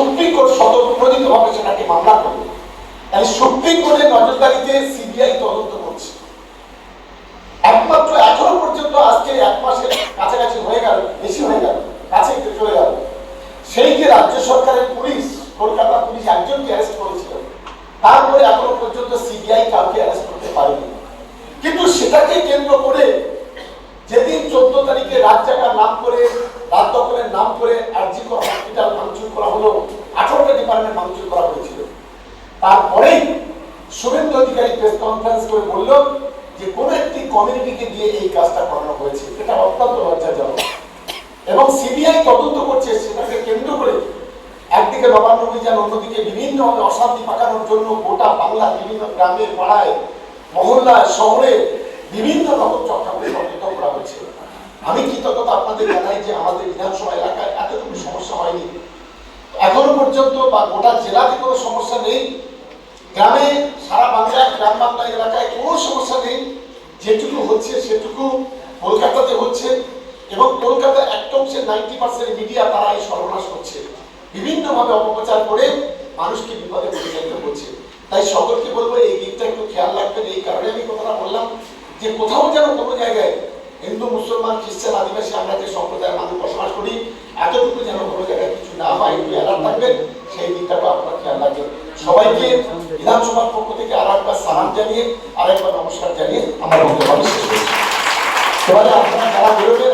Supreme court স্বতঃপ্রণোদিত ভাবে সেটাকে মামলা করবে তাহলে সুপ্রিম কোর্টের নজরদারিতে সিবিআই তদন্ত করছে। একমাত্র এখনও পর্যন্ত আজকে এক মাসের কাছাকাছি হয়ে গেল, বেশি হয়ে গেল, কাছে চলে গেল। সেই যে রাজ্য সরকারের পুলিশ, কলকাতা পুলিশ একজনকে অ্যারেস্ট করেছিল তারপরে এখনও পর্যন্ত সিবিআই কাউকে অ্যারেস্ট করতে পারেনি। কিন্তু সেটাকে কেন্দ্র করে যেদিন চোদ্দ তারিখে রাত জায়গার নাম করে রাত দখলের নাম করে ভাঙচুর করা হয়েছিল। তারপরেই শুভেন্দু অধিকারী প্রেস কনফারেন্স করে বলল যে, কোনো একটি কমিউনিটিকে দিয়ে এই কাজটা করানো হয়েছে। এটা অত্যন্ত লজ্জাজনক। এবং সিবিআই তদন্ত করছে, সেটাকে কেন্দ্র করে একদিকে নবান্ন অভিযান, অন্যদিকে বিভিন্ন অশান্তি পাকানোর জন্য গোটা বাংলা বিভিন্ন গ্রামে পাড়ায়, মহল্লায়, শহরে বিভিন্ন রকম চক্রান্ত সংগঠিত করা হয়েছে। আমি কৃতজ্ঞতা আপনাদের জানাই যে আমাদের বিধানসভা এলাকায় এতটুকু সমস্যা হয়নি এখনও পর্যন্ত বা গোটা জেলাতে কোনো সমস্যা নেই। গ্রামে সারা বাংলা গ্রাম বাংলা এলাকায় কোনো সমস্যা নেই। যেটুকু হচ্ছে সেটুকু কলকাতাতে হচ্ছে এবং কলকাতা একটা অংশে নাইনটি পার্সেন্ট মিডিয়া তারা এই সর্বনাশ করছে। বিভিন্নভাবে অপপ্রচার করে মানুষকে বিপদে পরিচালিত করছে। তাই সকলকে বলব, এই দিকটা একটু খেয়াল রাখবেন। এই কারণে আমি কথাটা বললাম যে কোথাও যেন কোনো জায়গায় হিন্দু, মুসলমান, খ্রিস্টান, আদিবাসী আমরা যে সম্প্রদায়ের মানুষ বসবাস করি এতটুকু যেন কোনো জায়গায় কিছু না হয় একটু অ্যালার্ট থাকবেন সেই দিকটাকে আপনার খেয়াল রাখবেন সবাইকে বিধানসভার পক্ষ থেকে আর একবার সালাম জানিয়ে, আর একবার নমস্কার জানিয়ে আমার বক্তব্য শেষ করছি। এবারে আপনারা যারা বেরোবেন